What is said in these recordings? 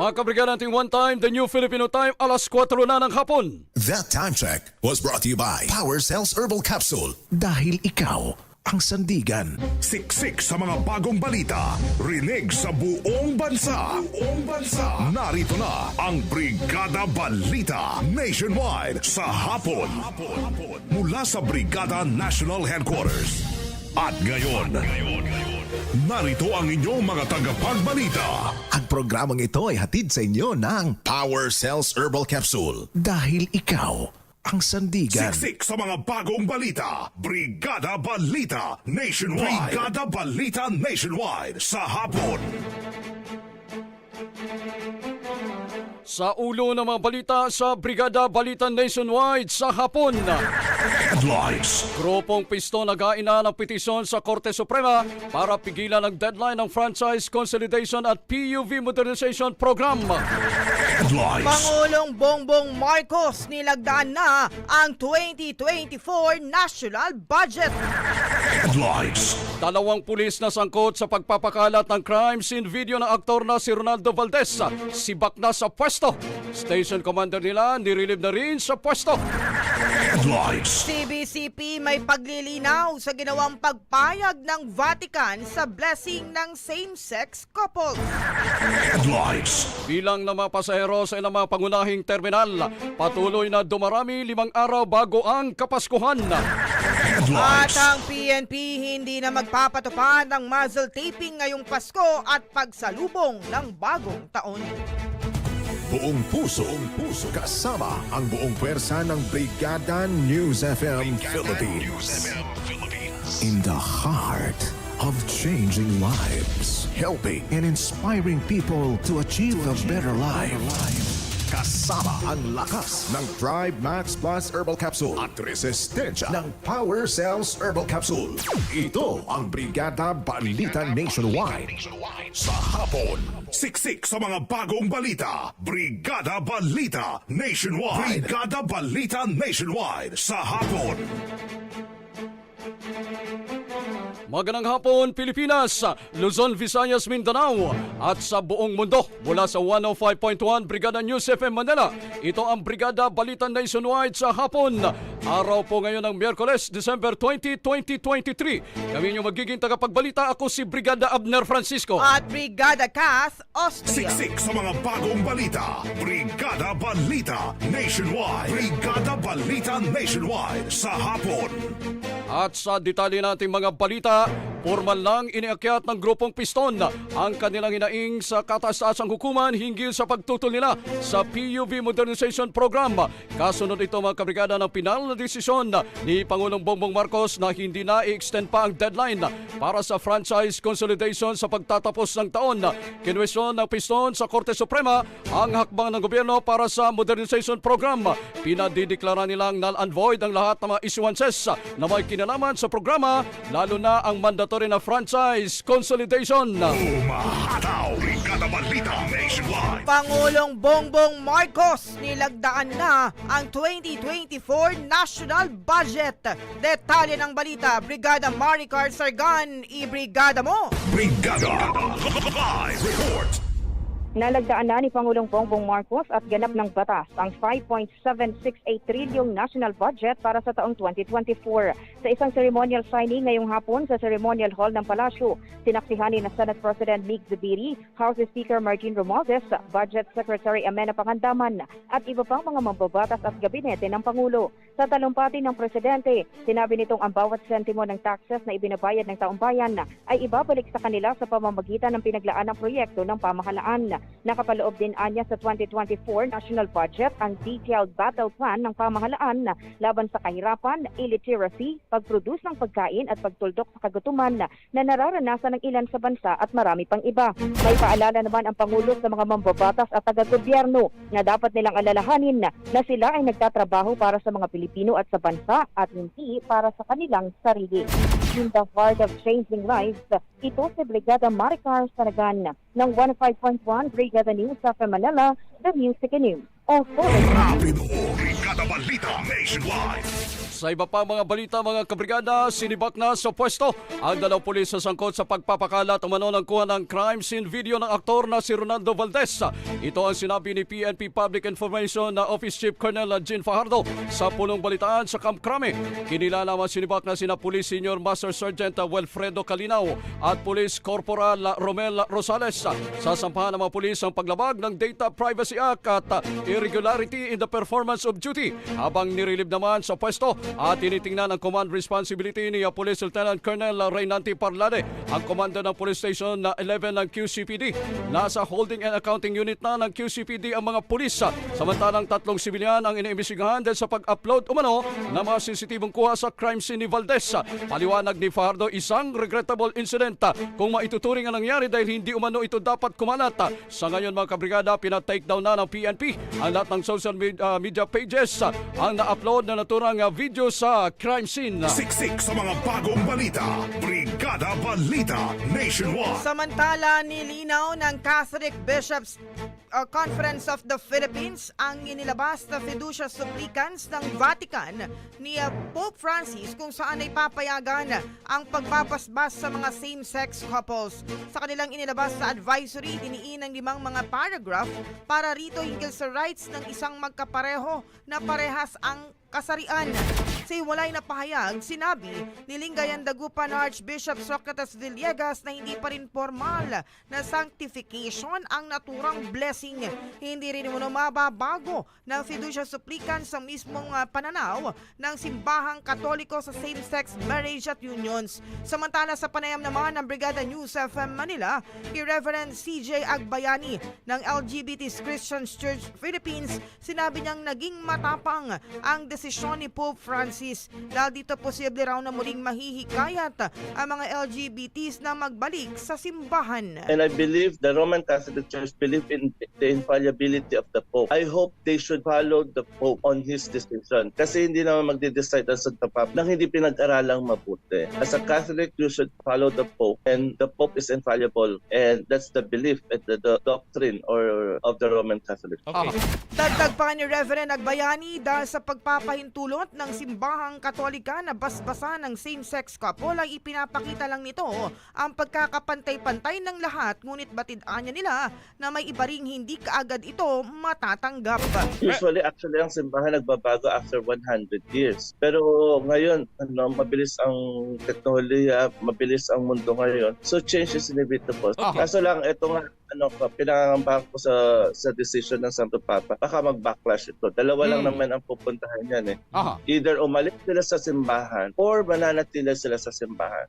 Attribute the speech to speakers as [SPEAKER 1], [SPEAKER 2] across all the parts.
[SPEAKER 1] Mga kabrigada nating one time, the new Filipino time, alas 4 na ng hapon.
[SPEAKER 2] That time check was brought to you by Power Cells Herbal Capsule. Dahil ikaw ang sandigan.
[SPEAKER 3] Siksik sa mga bagong balita. Rinig sa buong bansa. Buong bansa. Narito na ang Brigada Balita Nationwide sa hapon. Mula sa Brigada National Headquarters. At ngayon, narito ang inyong mga tagapagbalita.
[SPEAKER 2] Ang programang ito ay hatid sa inyo ng Power Cells Herbal Capsule. Dahil ikaw ang sandigan.
[SPEAKER 3] Siksik sa mga bagong balita. Brigada Balita Nationwide. Brigada Balita Nationwide sa hapon.
[SPEAKER 1] Sa ulo ng mga balita sa Brigada Balita Nationwide sa hapon.
[SPEAKER 3] Headlines.
[SPEAKER 1] Grupong Pisto nag-aina ng petisyon sa Korte Suprema para pigilan ang deadline ng Franchise Consolidation at PUV Modernization Program.
[SPEAKER 3] Headlines.
[SPEAKER 4] Pangulong Bongbong Marcos nilagdaan na ang 2024 National Budget.
[SPEAKER 3] Headlines.
[SPEAKER 1] Dalawang pulis na sangkot sa pagpapakalat ng crime scene video ng aktor na si Ronaldo Valdez. Sibak na sa pwesto. Station commander nila nirelieve na rin sa pwesto.
[SPEAKER 3] Headlines.
[SPEAKER 4] CBCP may paglilinaw sa ginawang pagpayag ng Vatican sa blessing ng same-sex couples.
[SPEAKER 3] Headlines.
[SPEAKER 1] Bilang ng mga pasahero sa ilang mga pangunahing terminal, patuloy na dumarami limang araw bago ang Kapaskuhan.
[SPEAKER 4] At
[SPEAKER 3] Headlines.
[SPEAKER 4] ang PNP hindi na magpapatupad ng muzzle taping ngayong Pasko at pagsalubong ng bagong taon.
[SPEAKER 2] Buong puso, buong puso, kasama ang buong pwersa ng Brigada News FM Philippines. In the heart of changing lives, helping and inspiring people to achieve a better life. Kasama ang lakas ng Thrive Max Plus Herbal Capsule at resistensya ng Power Cells Herbal Capsule. Ito ang Brigada Balita Nationwide.
[SPEAKER 3] Sa hapon. Siksik sa mga bagong balita. Brigada Balita Nationwide. Brigada Balita Nationwide. Sa hapon.
[SPEAKER 1] Magandang hapon Pilipinas, Luzon, Visayas, Mindanao at sa buong mundo mula sa 105.1 Brigada News FM Manila. Ito ang Brigada Balita Nationwide sa hapon. Araw po ngayon ng Miyerkules, December 20, 2023. Kami yung magiging tagapagbalita. Ako si Brigada Abner Francisco.
[SPEAKER 4] At Brigada Kath Austria.
[SPEAKER 3] Siksik sa mga bagong balita. Brigada Balita Nationwide. Brigada Balita Nationwide. Sa hapon.
[SPEAKER 1] At sa detalye nating mga balita, formal lang iniakyat ng grupong Piston ang kanilang hinaing sa kataas-taasang hukuman hinggil sa pagtutol nila sa PUV Modernization Program. Kasunod ito mga kabrigada ng pinal na desisyon ni Pangulong Bongbong Marcos na hindi na i-extend pa ang deadline para sa franchise consolidation sa pagtatapos ng taon. Kinwestiyon ng Piston sa Korte Suprema ang hakbang ng gobyerno para sa modernization program. Pinadideklara nilang null and void ang lahat ng mga issuances na may kinalaman sa programa, lalo na ang mandatory na franchise consolidation.
[SPEAKER 3] Umahataw. Brigada Balita Nationwide.
[SPEAKER 4] Pangulong Bongbong Marcos nilagdaan na ang 2024 National Budget. Detalye ng balita, Brigada Maricar Sargan, i-brigada mo!
[SPEAKER 3] Brigada. Live report.
[SPEAKER 5] Nalagdaan na ni Pangulong Bongbong Marcos at ganap ng batas ang 5.768 trilyong national budget para sa taong 2024. Sa isang ceremonial signing ngayong hapon sa Ceremonial Hall ng Palasyo, sinaksihan ni na Senate President Mig Zubiri, House Speaker Martin Romualdez, Budget Secretary Amena Pangandaman at iba pang mga mambabatas at gabinete ng Pangulo. Sa talumpati ng Presidente, sinabi nitong ang bawat sentimo ng taxes na ibinabayad ng taong bayan ay ibabalik sa kanila sa pamamagitan ng pinaglaan ng proyekto ng pamahalaan. Nakapaloob din anya sa 2024 national budget ang detailed battle plan ng pamahalaan laban sa kahirapan, illiteracy, pagproduce ng pagkain at pagtuldok sa kagutuman na nararanasan ng ilan sa bansa at marami pang iba. May paalala naman ang Pangulo sa mga mambabatas at taga-gobyerno na dapat nilang alalahanin na sila ay nagtatrabaho para sa mga Pilipino at sa bansa at hindi para sa kanilang sarili. In the heart of changing lives, ito si Brigada Maricar Saragan ng 15.1 Brigada News sa Manila, The Music News.
[SPEAKER 3] Rapido, Brigada Balita Nationwide.
[SPEAKER 1] Sa iba pa mga balita mga kabrigada, sinibak na sa pwesto ang dalawang pulis sa sangkot sa pagpapakalat umano ng kuha ng crime scene video ng aktor na si Ronaldo Valdez. Ito ang sinabi ni PNP Public Information na Office Chief Colonel Jean Fajardo sa punong balitaan sa Camp Crame. Kinilala man sinibak na sina Police Senior Master Sergeant Wilfredo Calinaw at Police Corporal Romel Rosales. Sasampahan ng mga pulis ang paglabag ng Data Privacy Act at irregularity in the performance of duty habang nirilib naman sa pwesto at tinitingnan ang command responsibility ni uh, Police Lieutenant Colonel Reynanti Parlade ang komando ng Police Station na 11 ng QCPD. Nasa holding and accounting unit na ng QCPD ang mga pulis samantalang tatlong sibilyan ang iniimbestigahan dahil sa pag-upload umano ng mga sensitibong kuha sa crime scene ni Valdez. Paliwanag ni Fajardo isang regrettable incident kung maituturing ang nangyari dahil hindi umano ito dapat kumalat. Sa ngayon mga kabrigada, pinatake down na ng PNP ang lahat ng social med- media pages ang na-upload na naturang uh, video sa crime scene.
[SPEAKER 3] Siksik sa mga bagong balita. Brigada Balita Nationwide.
[SPEAKER 4] Samantala, nilinaw ng Catholic Bishops uh, Conference of the Philippines ang inilabas na fiducia supplicans ng Vatican ni uh, Pope Francis kung saan ay papayagan ang pagpapasbas sa mga same-sex couples. Sa kanilang inilabas na advisory, diniin ang limang mga paragraph para rito hinggil sa rights ng isang magkapareho na parehas ang kasarian. Sa iwalay na pahayag, sinabi ni Lingayan Dagupan Archbishop Socrates Villegas na hindi pa rin formal na sanctification ang naturang blessing. Hindi rin mo mababago ng fiducia supplican sa mismong ah, pananaw ng simbahang katoliko sa same-sex marriage at unions. Samantala sa panayam naman ng Brigada News FM Manila, kay Reverend CJ Agbayani ng LGBT Christian Church Philippines, sinabi niyang naging matapang ang desisyon ni Pope Francis dahil dito posible raw na muling mahihikayat ang mga LGBTs na magbalik sa simbahan.
[SPEAKER 6] And I believe the Roman Catholic Church believe in the infallibility of the Pope. I hope they should follow the Pope on his decision. Kasi hindi naman magde-decide ang Santo Papa nang hindi pinag-aralang mabuti. As a Catholic, you should follow the Pope and the Pope is infallible. And that's the belief and the, the doctrine or of the Roman Catholic.
[SPEAKER 1] Okay.
[SPEAKER 4] Dagdag pa ni Reverend Agbayani dahil sa pagpapahintulot ng simbahang katolika na basbasan ng same-sex couple ay ipinapakita lang nito ang pagkakapantay-pantay ng lahat ngunit batidaan niya nila na may iba ring hindi kaagad ito matatanggap.
[SPEAKER 6] Usually, actually, ang simbahan nagbabago after 100 years. Pero ngayon, ano, mabilis ang teknolohiya, mabilis ang mundo ngayon. So, change is inevitable.
[SPEAKER 1] Aha.
[SPEAKER 6] Kaso lang, ito nga, ano, pinangangambahan ko sa, sa decision ng Santo Papa, baka mag-backlash ito. Dalawa lang
[SPEAKER 1] Hmm.
[SPEAKER 6] naman ang pupuntahan yan eh.
[SPEAKER 1] Aha.
[SPEAKER 6] Either umalis sila sa simbahan or mananatili sila sa simbahan.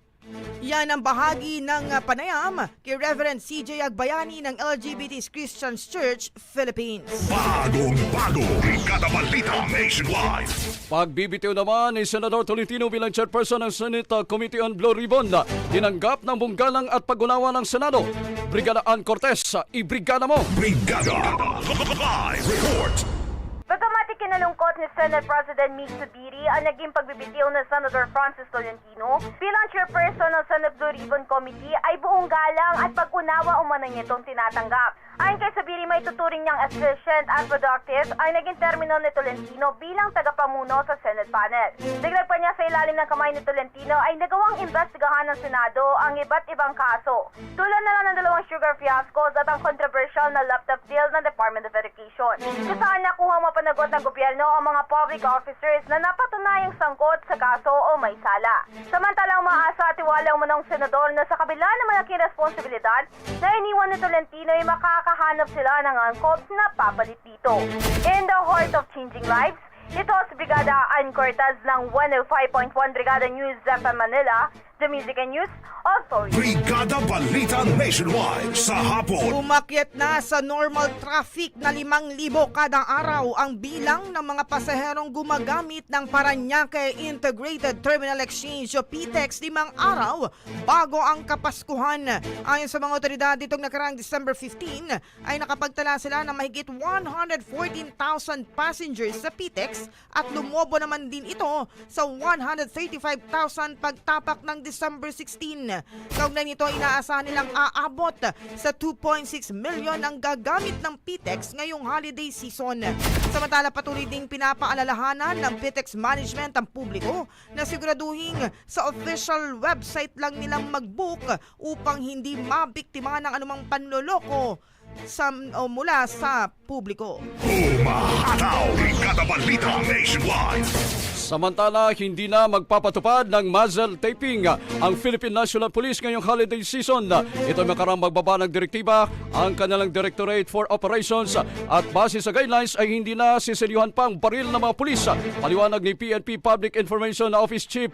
[SPEAKER 4] Yan ang bahagi ng uh, panayam kay Reverend CJ Agbayani ng LGBT Christians Church Philippines.
[SPEAKER 3] Bagong bago. Brigada Balita Nationwide.
[SPEAKER 1] Pagbibitiw naman ni Senador Tolentino bilang chairperson ng Senate uh, Committee on Blue Ribbon, uh, tinanggap ng bunggalang at pagunawa ng Senado. Brigada Ann Cortez, ibrigada mo!
[SPEAKER 3] Brigada. Live report.
[SPEAKER 7] Kinalungkot ni Senate President Mig Subiri ang naging pagbibitiw ng Senator Francis Tolentino bilang chairperson ng Senate Blue Ribbon Committee ay buong galang at pag-unawa umano niya tinatanggap. Ayon kay Subiri, may tuturing niyang efficient at productive ay naging termino ni Tolentino bilang tagapamuno sa Senate panel. Dagdag pa niya sa ilalim ng kamay ni Tolentino ay nagawang investigahan ng Senado ang iba't ibang kaso. Tulad na lang ng dalawang sugar fiascos at ang controversial na laptop deal ng Department of Education. Kung saan nakuha mapanagot ng gobyerno ang mga public officers na napatunayang sangkot sa kaso o may sala. Samantalang maasa at iwalang manong senador na sa kabila ng malaking responsibilidad na iniwan ni Tolentino ay makakahanap sila ng angkop na papalit dito. In the heart of changing lives, ito si Brigada Ann Cortez ng 105.1 Brigada News FM Manila, the Music and News Authority.
[SPEAKER 3] Brigada Balita Nationwide sa hapon.
[SPEAKER 4] Umakyat na sa normal traffic na 5,000 kada araw ang bilang ng mga pasaherong gumagamit ng Paranaque Integrated Terminal Exchange o PTEX limang araw bago ang Kapaskuhan. Ayon sa mga otoridad itong nakaraang December 15 ay nakapagtala sila ng mahigit 114,000 passengers sa PTEX at lumobo naman din ito sa 135,000 pagtapak ng December 16. Kaugnay nito, inaasahan nilang aabot sa 2.6 million ang gagamit ng PTEX ngayong holiday season. Samantala, patuloy ding pinapaalalahanan ng PTEX management ang publiko na siguraduhin sa official website lang nilang mag-book upang hindi mabiktima ng anumang panloloko sa, o mula sa publiko.
[SPEAKER 3] Umahataw. Balita Nationwide.
[SPEAKER 1] Samantala, hindi na magpapatupad ng muzzle taping ang Philippine National Police ngayong holiday season. Ito makarang magbaba ng direktiba ang kanilang Directorate for Operations at base sa guidelines ay hindi na siselyuhan pa ang baril ng mga pulis. Paliwanag ni PNP Public Information Office Chief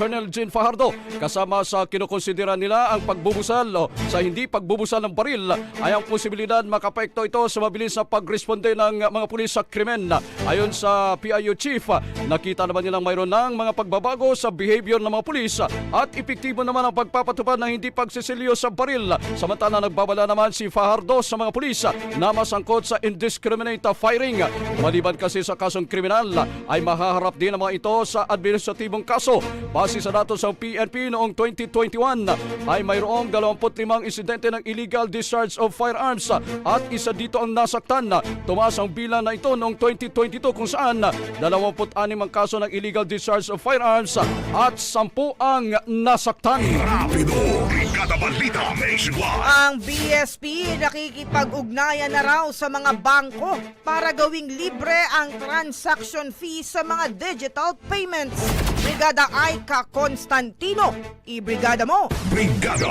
[SPEAKER 1] Colonel Jean Fajardo kasama sa kinukonsidera nila ang pagbubusal o sa hindi pagbubusal ng baril ay ang posibilidad makapekto ito sa mabilis na pagresponde ng mga pulis sa krimen. Ayon sa PIO Chief, nakita naman nilang mayroon ng mga pagbabago sa behavior ng mga pulis at epektibo naman ang pagpapatupad ng hindi pagsisilyo sa baril. Samantala nagbabala naman si Fajardo sa mga pulis na masangkot sa indiscriminate firing. Maliban kasi sa kasong kriminal ay mahaharap din ang mga ito sa administratibong kaso. Base sa datos ng PNP noong 2021 ay mayroong 25 insidente ng illegal discharge of firearms at isa dito ang nasaktan. Tumaas ang bilang na ito noong 2022 kung saan 26 ang kaso ng illegal discharge of firearms at 10 ang nasaktan.
[SPEAKER 3] Rapido. Brigada Balita Nationwide.
[SPEAKER 4] Ang BSP nakikipag-ugnayan na raw sa mga bangko para gawing libre ang transaction fee sa mga digital payments. Brigada Aika Constantino, i-brigada mo!
[SPEAKER 3] Brigada.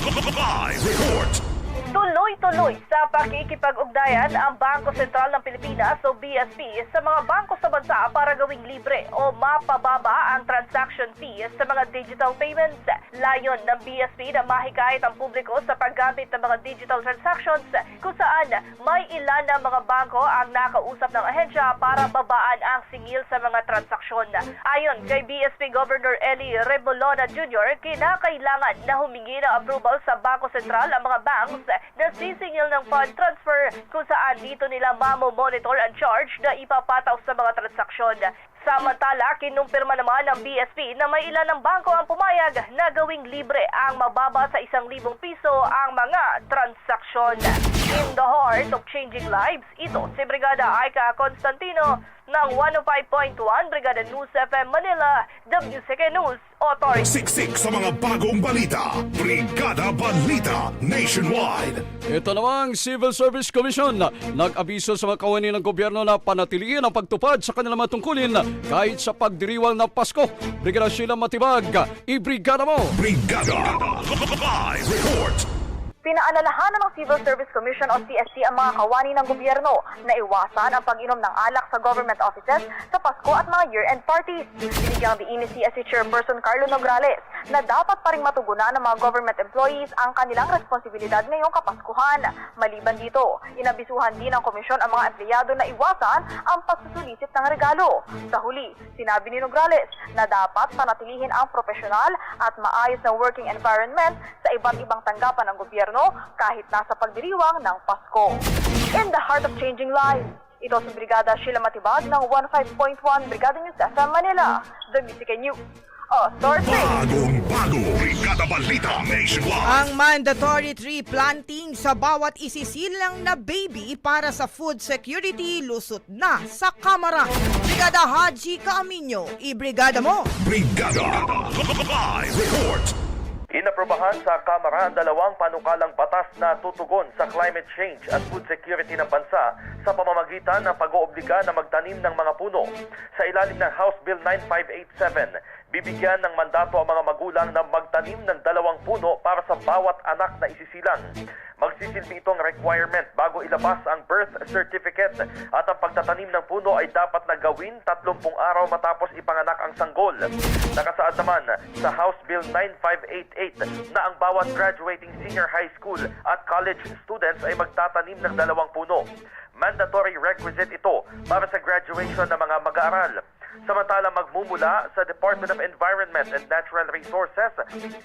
[SPEAKER 3] Live report.
[SPEAKER 7] Tuloy-tuloy sa pakikipag-ugnayan ang Bangko Sentral ng Pilipinas o BSP sa mga bangko sa bansa para gawing libre o mapababa ang transaction fees sa mga digital payments. Layon ng BSP na mahikayat ang publiko sa paggamit ng mga digital transactions kung saan may ilan ng mga bangko ang nakausap ng ahensya para babaan ang singil sa mga transaksyon. Ayon kay BSP Governor Eli Rebolona Jr., kinakailangan na humingi ng approval sa Bangko Sentral ang mga banks na sisingil ng fund transfer kung saan dito nila mamo-monitor ang charge na ipapataw sa mga transaksyon. Samantala, kinumpirma naman ng BSP na may ilan ng bangko ang pumayag na gawing libre ang mababa sa isang libong piso ang mga transaksyon. In the heart of changing lives, ito si Brigada Aika Constantino ng 105.1 Brigada News FM Manila, WCK News Authority.
[SPEAKER 3] Siksik sa mga bagong balita. Brigada Balita Nationwide.
[SPEAKER 1] Ito namang Civil Service Commission nag-abiso sa mga kawani ng gobyerno na panatiliin ang pagtupad sa kanilang matungkulin kahit sa pagdiriwang ng Pasko. Brigada Sheila Matibag, i-brigada mo!
[SPEAKER 3] Brigada. Live report.
[SPEAKER 7] Pinaalalahanan ng Civil Service Commission o CSC ang mga kawani ng gobyerno na iwasan ang pag-inom ng alak sa government offices sa Pasko at mga year-end parties. Binigyang diin ni CSC Chairperson Carlo Nograles na dapat pa rin matugunan ng mga government employees ang kanilang responsibilidad ngayong Kapaskuhan. Maliban dito, inabisuhan din ng komisyon ang mga empleyado na iwasan ang pagsusulisit ng regalo. Sa huli, sinabi ni Nograles na dapat panatilihin ang profesional at maayos na working environment sa iba't ibang tanggapan ng gobyerno kahit nasa pagdiriwang ng Pasko. In the heart of changing lives, Ito si Brigada Sheila Matibag ng 15.1 Brigada News FM Manila, The Music and News. Authority.
[SPEAKER 3] Bagong bago. Brigada Balita Nationwide.
[SPEAKER 4] Ang mandatory tree planting sa bawat isisilang na baby para sa food security lusot na sa Kamara. Brigada Haji Kaaminyo, i-brigada mo!
[SPEAKER 3] Brigada. Live report.
[SPEAKER 8] Inaprobahan sa Kamara ang dalawang panukalang batas na tutugon sa climate change at food security ng bansa sa pamamagitan ng pag-oobliga na magtanim ng mga puno. Sa ilalim ng House Bill 9587, bibigyan ng mandato ang mga magulang na magtanim ng dalawang puno para sa bawat anak na isisilang. Magsisilbi itong requirement bago ilabas ang birth certificate at ang pagtatanim ng puno ay dapat na gawin 30 araw matapos ipanganak ang sanggol. Nakasaad naman sa House Bill 9588 na ang bawat graduating senior high school at college students ay magtatanim ng dalawang puno. Mandatory requisite ito para sa graduation ng mga mag-aaral. Samantalang magmumula sa Department of Environment and Natural Resources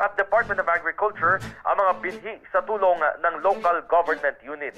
[SPEAKER 8] at Department of Agriculture ang mga binhi sa tulong ng local government unit.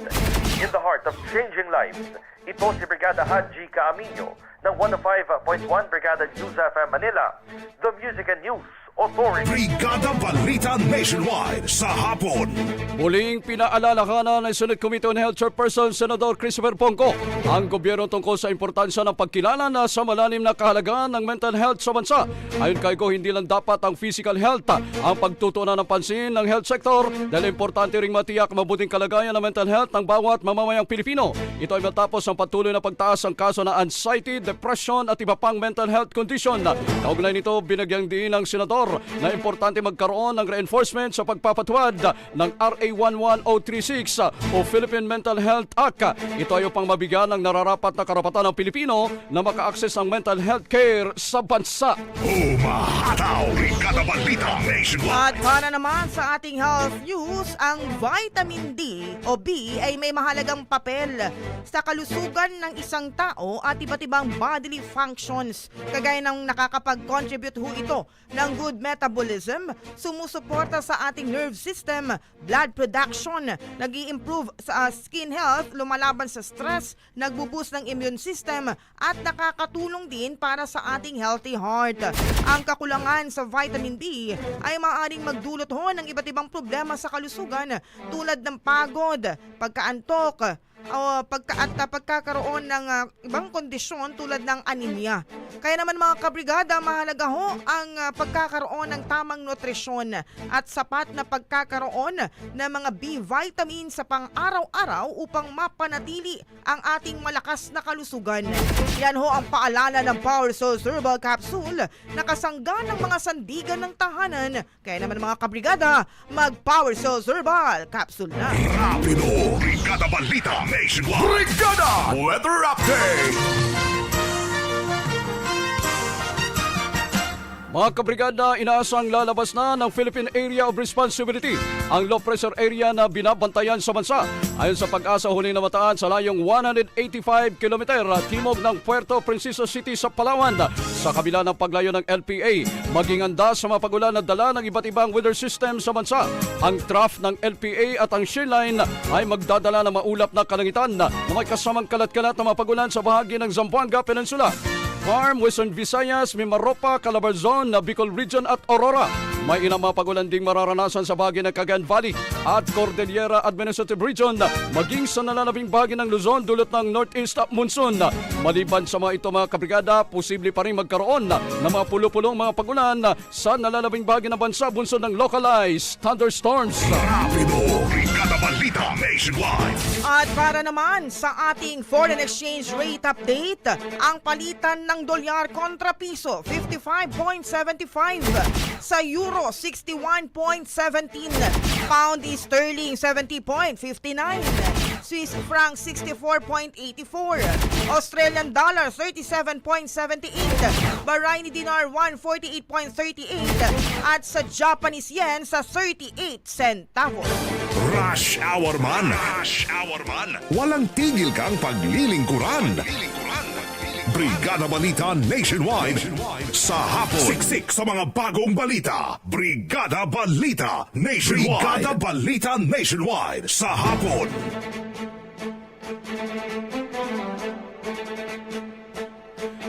[SPEAKER 8] In the heart of changing lives, ito si Brigada Haji Kaaminyo ng 105.1 Brigada News FM Manila, The Music and News Authority.
[SPEAKER 3] Brigada Balita Nationwide sa hapon.
[SPEAKER 1] Muling pinaalalahanan ng Senate Committee on Health Chairperson Senador Christopher Ponco ang gobyerno tungkol sa importansya ng pagkilala na sa malalim na kahalagaan ng mental health sa bansa. Ayon kay Go, hindi lang dapat ang physical health ang pagtutunan ng pansin ng health sector dahil importante ring matiyak mabuting kalagayan ng mental health ng bawat mamamayang Pilipino. Ito ay matapos ang patuloy na pagtaas ng kaso ng anxiety, depression at iba pang mental health condition. Kaugnay nito, binagyang diin ng senador na importante magkaroon ng reinforcement sa pagpapatuwad ng RA 11036 o Philippine Mental Health Act. Ito ay upang mabigyan ng nararapat na karapatan ng Pilipino na maka-access ng mental health care sa bansa.
[SPEAKER 3] Umahataw. Brigada Balita Nationwide.
[SPEAKER 4] At para naman sa ating health news, ang vitamin D o B ay may mahalagang papel sa kalusugan ng isang tao at iba't ibang bodily functions. Kagaya ng nakakapag-contribute ho ito ng good metabolism, sumusuporta sa ating nerve system, blood production, nag improve sa uh, skin health, lumalaban sa stress, nagbuboost ng immune system, at nakakatulong din para sa ating healthy heart. Ang kakulangan sa vitamin B ay maaaring magdulot ho ng iba't ibang problema sa kalusugan tulad ng pagod, pagkaantok, o pagka at uh, pagkakaroon ng uh, ibang kondisyon tulad ng anemia. Kaya naman mga kabrigada, mahalaga ho ang uh, pagkakaroon ng tamang nutrisyon at sapat na pagkakaroon ng mga B vitamin sa pang-araw-araw upang mapanatili ang ating malakas na kalusugan. Yan ho ang paalala ng Power Source Herbal Capsule na kasangga ng mga sandigan ng tahanan. Kaya naman mga kabrigada, mag-Power Source Herbal Capsule na.
[SPEAKER 3] Rapido. Brigada Balita Nationwide. Brigada Weather Update.
[SPEAKER 1] Mga kabrigada, inaasang lalabas na ng Philippine Area of Responsibility ang low pressure area na binabantayan sa bansa. Ayon sa pag-asa huli na mataan sa layong 185 km timog ng Puerto Princesa City sa Palawan. Sa kabila ng paglayo ng LPA, maging handa sa mga pagulan na dala ng iba't ibang weather system sa bansa. Ang trough ng LPA at ang shear line ay magdadala ng maulap na kalangitan may kasamang kalat-kalat na mga pagulan sa bahagi ng Zamboanga Peninsula. Farm, Western Visayas, Mimaropa, Calabarzon, Bicol Region at Aurora. May ilang mga pagulan ding mararanasan sa bahagi ng Cagayan Valley at Cordillera Administrative Region, maging sa nalalabing bahagi ng Luzon dulot ng Northeast Monsoon. Maliban sa mga ito mga kabrigada, posible pa rin magkaroon ng mga pulo-pulong mga pagulan sa nalalabing bahagi ng bansa bunsod ng localized thunderstorms.
[SPEAKER 3] Rapido. Nationwide.
[SPEAKER 4] At para naman sa ating foreign exchange rate update, ang palitan ng dolyar kontra piso 55.75, sa euro 61.17, pound sterling 70.59, Swiss franc 64.84, Australian dollar 37.78, Bahraini dinar 148.38 at sa Japanese yen sa 38 centavos.
[SPEAKER 3] Rush Hour man. Rush Hour man. Walang tigil kang paglilingkuran. Brigada Balita Nationwide sa hapon. Siksik sa mga bagong balita. Brigada Balita Nationwide. Brigada Balita Nationwide sa hapon.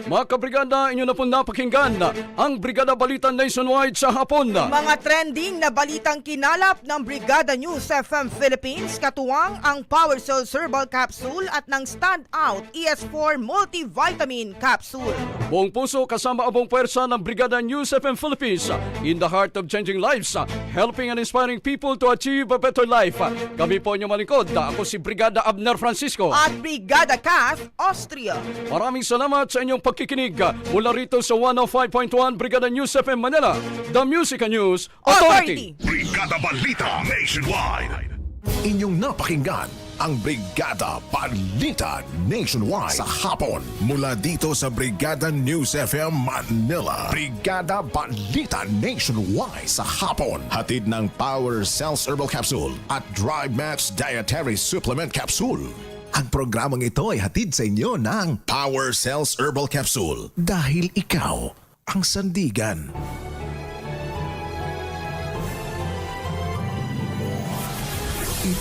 [SPEAKER 1] Mga kabrigada, inyo na po napakinggan ang Brigada Balita Nationwide sa hapon.
[SPEAKER 4] Mga trending na balitang kinalap ng Brigada News FM Philippines, katuwang ang Power Cell Herbal Capsule at ng Standout ES4 Multivitamin Capsule.
[SPEAKER 1] Buong puso kasama ang buong pwersa ng Brigada News FM Philippines in the heart of changing lives, helping and inspiring people to achieve a better life. Kami po inyong malingkod. Ako si Brigada Abner Francisco.
[SPEAKER 4] At Brigada Cath, Austria.
[SPEAKER 1] Maraming salamat sa inyong pagkikinig mula rito sa 105.1 Brigada News FM Manila, The Music and News Authority.
[SPEAKER 4] Authority.
[SPEAKER 3] Brigada Balita Nationwide.
[SPEAKER 2] Inyong napakinggan ang Brigada Balita Nationwide sa hapon mula dito sa Brigada News FM Manila. Brigada Balita Nationwide sa hapon. Hatid ng Power Cells Herbal Capsule at Drive Max Dietary Supplement Capsule. Ang programang ito ay hatid sa inyo ng Power Cells Herbal Capsule dahil ikaw ang sandigan.